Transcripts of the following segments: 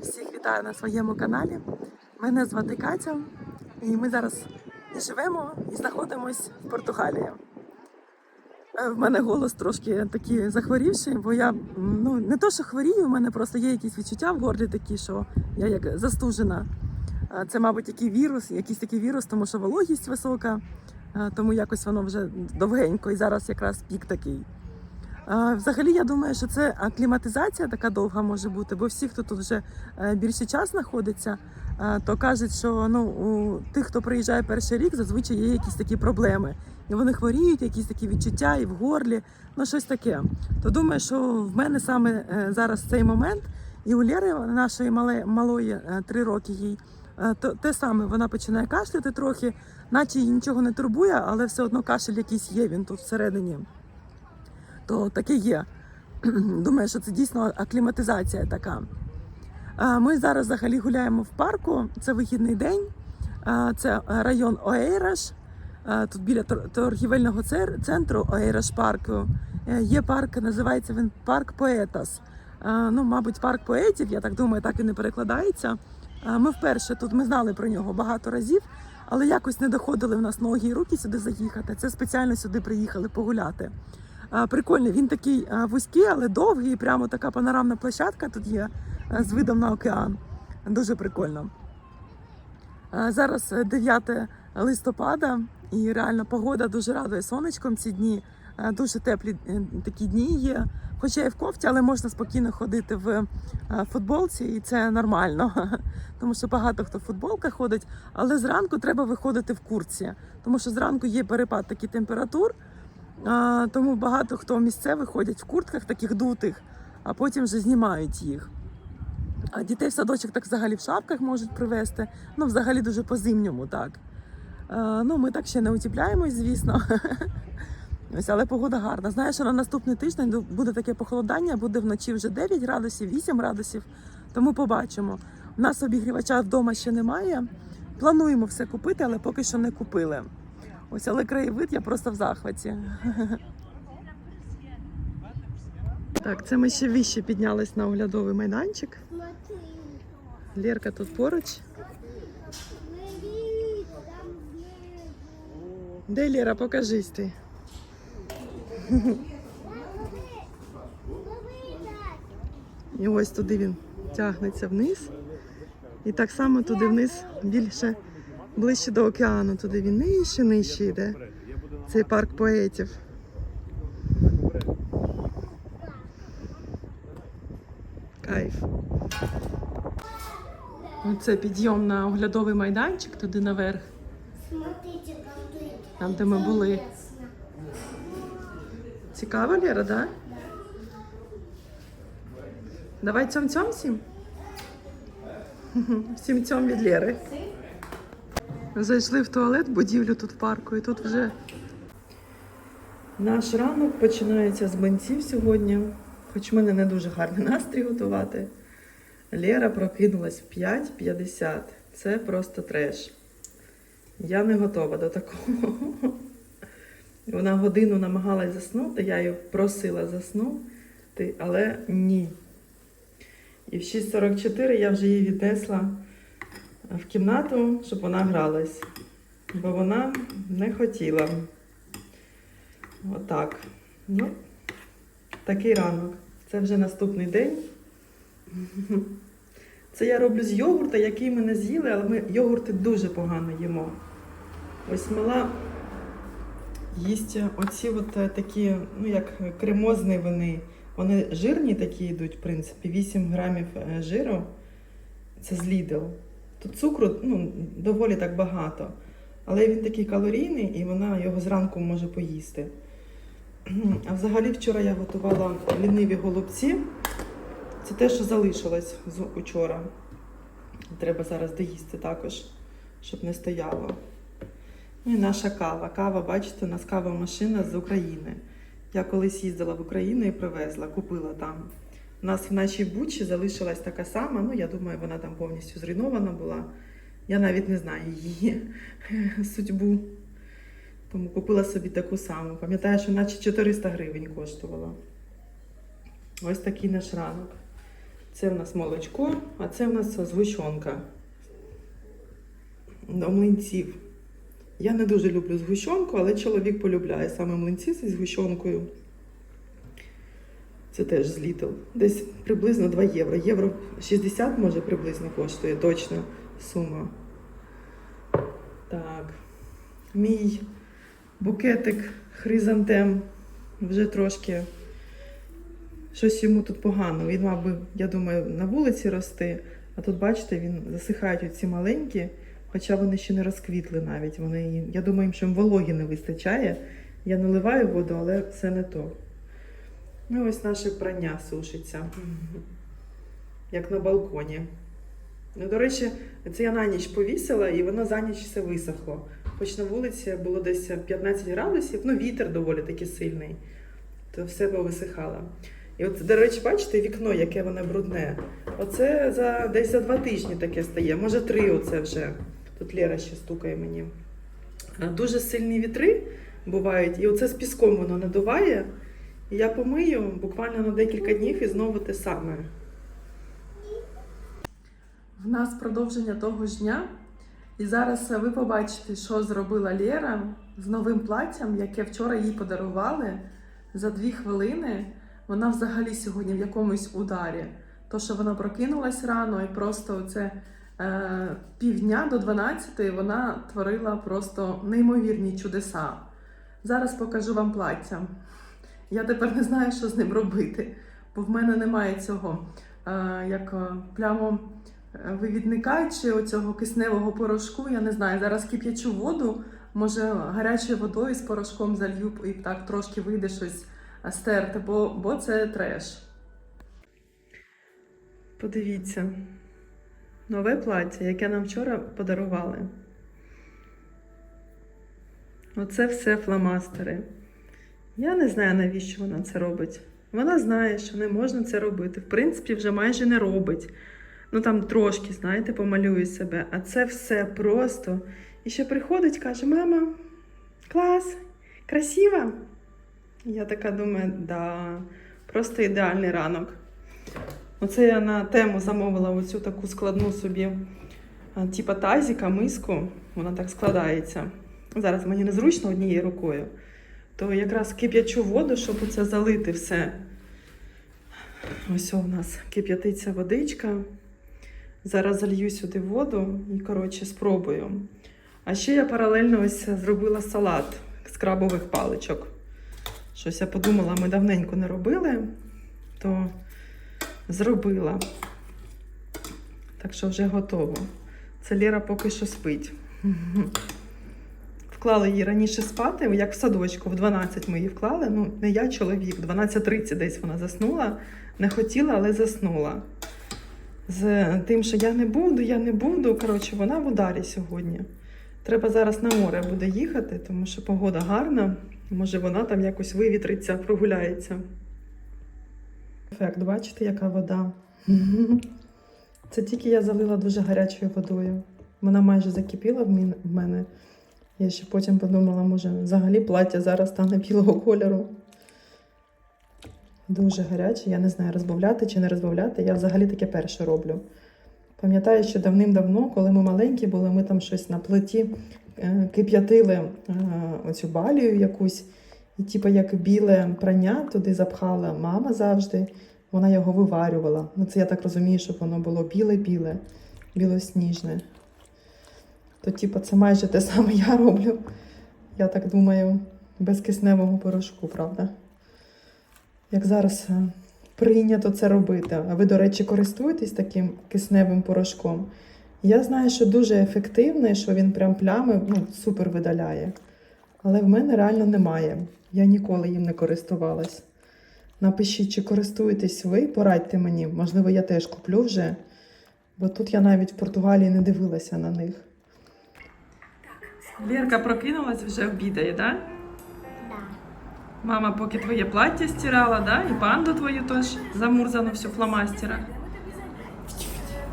Всіх вітаю на своєму каналі. Мене звати Катя, і ми зараз живемо і знаходимось в Португалії. Е, В мене голос трошки такий захворівший, бо я ну не то, що хворію, в мене просто є якісь відчуття в горлі такі, що я як застужена. Е, Це, мабуть, який вірус, якийсь такий вірус, тому що вологість висока, е, тому якось воно вже довгенько, і зараз якраз пік такий. Взагалі, я думаю, що це акліматизація така довга може бути, бо всі, хто тут вже е, більше час знаходиться, е, то кажуть, що ну у тих, хто приїжджає перший рік, зазвичай є якісь такі проблеми. І вони хворіють, якісь такі відчуття і в горлі, ну щось таке. То думаю, що в мене саме е, зараз цей момент, і у Лєри, нашої мале, малої, три роки їй, то те саме вона починає кашляти трохи, наче її нічого не турбує, але все одно кашель якийсь є, він тут всередині то таке є. Думаю, що це дійсно акліматизація така. Ми зараз взагалі гуляємо в парку. Це вихідний день. Це район Оейраш. Тут біля торгівельного центру Оейраш парку е, є парк, називається він парк Поетас. Ну, мабуть, парк поетів, я так думаю, так і не перекладається. Ми вперше тут ми знали про нього багато разів, але якось не доходили в нас ноги і руки сюди заїхати. Це спеціально сюди приїхали погуляти. Прикольний, він такий вузький, але довгий. Прямо така панорамна площадка тут є з видом на океан. Дуже прикольно. Зараз е, 9 листопада, і реально погода дуже радує сонечком ці дні. Дуже теплі е, такі дні є. Хоча я в кофті, але можна спокійно ходити в е, футболці, і це нормально. Тому що багато хто в футболках ходить, але зранку треба виходити в курці, тому що зранку є перепад такий температур. А, тому багато хто місцевих ходять в куртках таких дутих, а потім вже знімають їх. А дітей в садочок так взагалі в шапках можуть привезти. Ну, взагалі дуже по-зимньому так. А, ну, ми так ще не утіпляємось, звісно. Ось, але погода гарна. Знаєш, на наступний тиждень буде таке похолодання, буде вночі вже 9 градусів, 8 градусів. Тому побачимо. У нас обігрівача вдома ще немає. Плануємо все купити, але поки що не купили. Ось, але краєвид я просто в захваті. Так, це ми ще вище піднялись на оглядовий майданчик. Лерка тут поруч. Де Лера, покажись ти. І ось туди він тягнеться вниз. І так само туди вниз більше ближче до океану. Туди він нижче, нижче йде. Цей парк поетів. Кайф. Оце підйом на оглядовий майданчик туди наверх, там де ми були. Цікаво, Лера, да? Давай цьом цьом всім. Всім цьом від Лери. Зайшли в туалет, будівлю тут в парку, і тут вже. Наш ранок починається з банців сьогодні, хоч в мене не дуже гарний настрій готувати. Лера прокинулась в 5.50. Це просто треш. Я не готова до такого. Вона годину намагалась заснути, я її просила заснути, але ні. І в 6.44 я вже її віднесла в кімнату, щоб вона гралась. Бо вона не хотіла. Отак. Ну, такий ранок. Це вже наступний день. Це я роблю з йогурта, який ми не з'їли, але ми йогурти дуже погано їмо. Ось мала їсть оці от е, такі, ну як кремозні вони. Вони жирні такі йдуть, в принципі, 8 грамів е, жиру. Це з Lidl. Тут цукру ну, доволі так багато. Але він такий калорійний і вона його зранку може поїсти. А взагалі вчора я готувала ліниві голубці. Це те, що залишилось з учора. Треба зараз доїсти також, щоб не стояло. Ну і наша кава. Кава, бачите, у нас кава машина з України. Я колись їздила в Україну і привезла, купила там. У нас в нашій бучі залишилась така сама, ну я думаю, вона там повністю зруйнована була. Я навіть не знаю її судьбу. Тому купила собі таку саму. Пам'ятаю, що наче 400 гривень коштувала. Ось такий наш ранок. Це в нас молочко, а це в нас згущенка. До млинців. Я не дуже люблю згущенку, але чоловік полюбляє саме млинці зі згущенкою. Це теж з. Десь приблизно 2 євро. Євро 60 може приблизно коштує точно сума. Так. Мій букетик хризантем вже трошки щось йому тут погано. Він мав би, я думаю, на вулиці рости, а тут, бачите, він засихають оці маленькі, хоча вони ще не розквітли навіть. Вони, я думаю, їм що вологі не вистачає. Я наливаю воду, але це не то. Ну, ось наше прання сушиться, як на балконі. Ну, до речі, це я на ніч повісила, і воно за ніч все висохло. Хоч на вулиці було десь 15 градусів, ну вітер доволі таки сильний, то все повисихало. І от, до речі, бачите, вікно, яке воно брудне. Оце за десь за два тижні таке стає, може три оце вже. Тут Лера ще стукає мені. Дуже сильні вітри бувають, і оце з піском воно надуває. Я помию буквально на декілька днів і знову те саме. В нас продовження того ж дня. І зараз ви побачите, що зробила Лєра з новим платтям, яке вчора їй подарували за дві хвилини. Вона взагалі сьогодні в якомусь ударі. То, що вона прокинулась рано і просто це е, півдня до 12 вона творила просто неймовірні чудеса. Зараз покажу вам плаття. Я тепер не знаю, що з ним робити, бо в мене немає цього е, як е, прямо е, вивідника чи оцього кисневого порошку. Я не знаю. Зараз кип'ячу воду, може гарячою водою з порошком залью і так трошки вийде щось стерти, бо, бо це треш. Подивіться, нове плаття, яке нам вчора подарували. Оце все фломастери. Я не знаю, навіщо вона це робить. Вона знає, що не можна це робити. В принципі, вже майже не робить. Ну там трошки, знаєте, помалює себе. А це все просто. І ще приходить, каже: мама, клас, красиво. Я така думаю, да, просто ідеальний ранок. Оце я на тему замовила оцю таку складну собі, типа тазіка, миску. Вона так складається. Зараз мені незручно однією рукою то якраз кип'ячу воду, щоб оце залити все. Ось у нас кип'ятиться водичка. Зараз залью сюди воду і, коротше, спробую. А ще я паралельно ось зробила салат з крабових паличок. Щось я подумала, ми давненько не робили, то зробила. Так що вже готово. Це Лера поки що спить. Вклали її раніше спати, як в садочку, в 12 ми її вклали. Ну, не я, чоловік, в 12.30 десь вона заснула. Не хотіла, але заснула. З тим, що я не буду, я не буду. Коротше, вона в ударі сьогодні. Треба зараз на море буде їхати, тому що погода гарна. Може, вона там якось вивітриться, прогуляється. Ефект, бачите, яка вода. Це тільки я залила дуже гарячою водою. Вона майже закипіла в мене. Я ще потім подумала, може, взагалі плаття зараз стане білого кольору. Дуже гаряче, я не знаю, розбавляти чи не розбавляти. Я взагалі таке перше роблю. Пам'ятаю, що давним-давно, коли ми маленькі були, ми там щось на плиті е, кип'ятили е, оцю балію якусь, і типу як біле прання туди запхала мама завжди. Вона його виварювала. Ну, це я так розумію, щоб воно було біле-біле, білосніжне. То, типу, це майже те саме я роблю. Я так думаю, без кисневого порошку, правда? Як зараз е, прийнято це робити. А ви, до речі, користуєтесь таким кисневим порошком? Я знаю, що дуже ефективний, що він прям плями ну, супер видаляє. Але в мене реально немає. Я ніколи їм не користувалась. Напишіть, чи користуєтесь ви, порадьте мені. Можливо, я теж куплю вже, бо тут я навіть в Португалії не дивилася на них. Лерка прокинулась, вже обідає, да? Да. Мама поки твоє плаття стирала, да? І панду твою теж замурзану всю в фломастерах.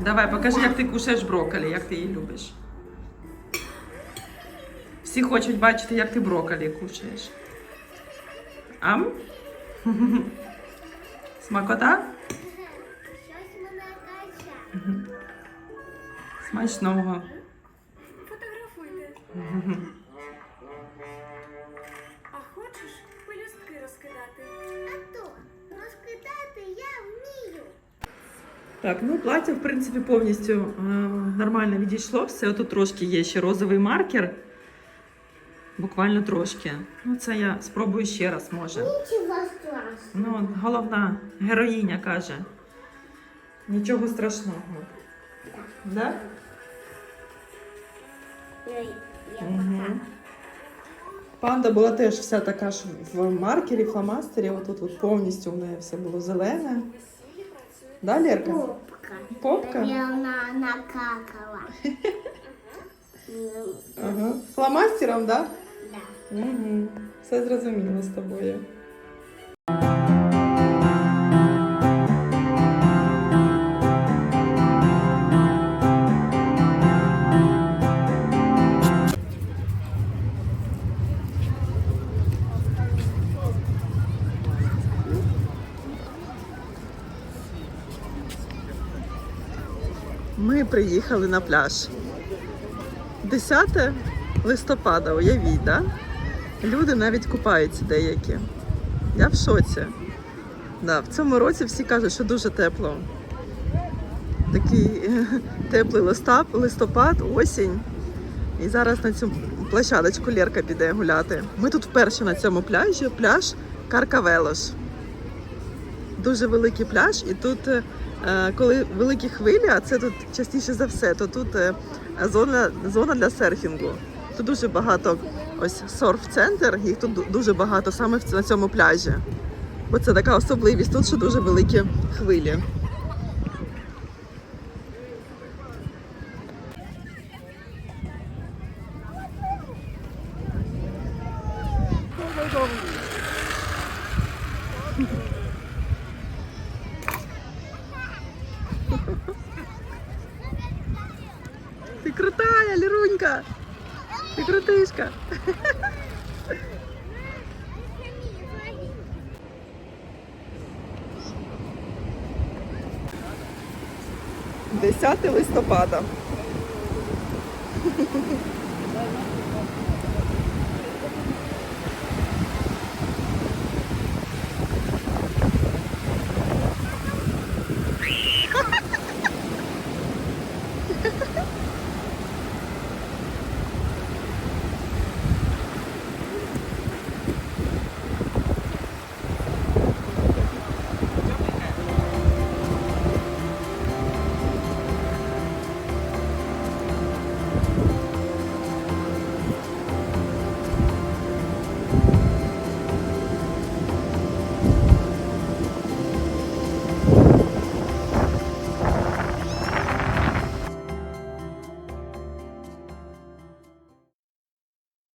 Давай, покажи, як ти кушаєш брокколі, як ти її любиш. Всі хочуть бачити, як ти брокколі кушаєш. Ам? Смакота? Смачного. А хочеш пелюстки розкидати? А то розкидати я вмію. Так, ну плаття, в принципі, повністю е, нормально відійшло. Все, тут трошки є ще розовий маркер. Буквально трошки. Ну, це я спробую ще раз, може. Нічого страшного. Ну, головна героїня каже. Нічого страшного. Да? Я, Панда була теж вся така ж в маркері, фломастері. Отут от повністю в неї все було зелене. Да, Лерка? Попка. Попка? Вона накакала. Ага. Фломастером, да? Да. Угу. Все зрозуміло з тобою. Ми приїхали на пляж. 10 листопада, уявіть, да? Люди навіть купаються деякі. Я в шоці. Да, в цьому році всі кажуть, що дуже тепло. Такий теплий листопад, листопад, осінь. І зараз на цю площадочку Лерка піде гуляти. Ми тут вперше на цьому пляжі, пляж Каркавелош. Дуже великий пляж, і тут, е, коли великі хвилі, а це тут частіше за все, то тут е, зона, зона для серфінгу. Тут дуже багато ось серф-центр, їх тут дуже багато саме на цьому пляжі. Бо це така особливість, тут що дуже великі хвилі. 10 листопада.